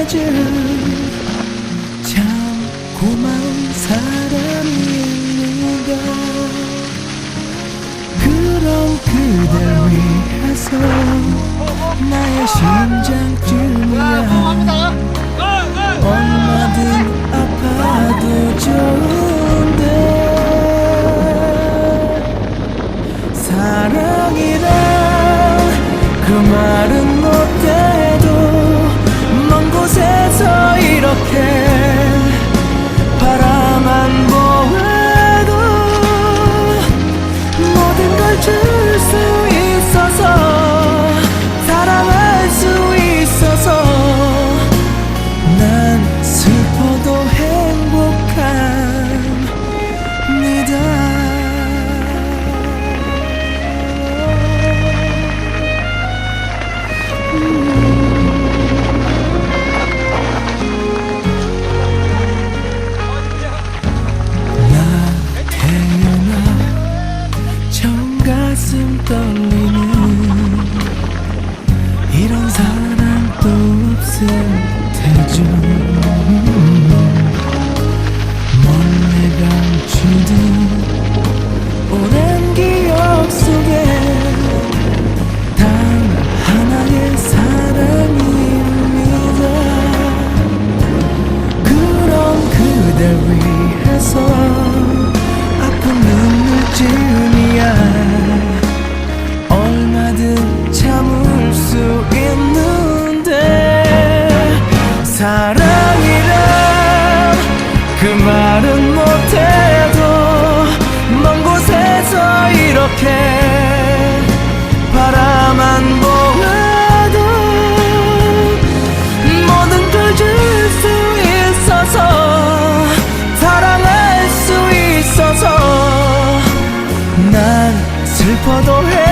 해준 참 고마운 사람이 있는가? 그런 그댈 위해서 나의 심장쯤이야 슬퍼도 해.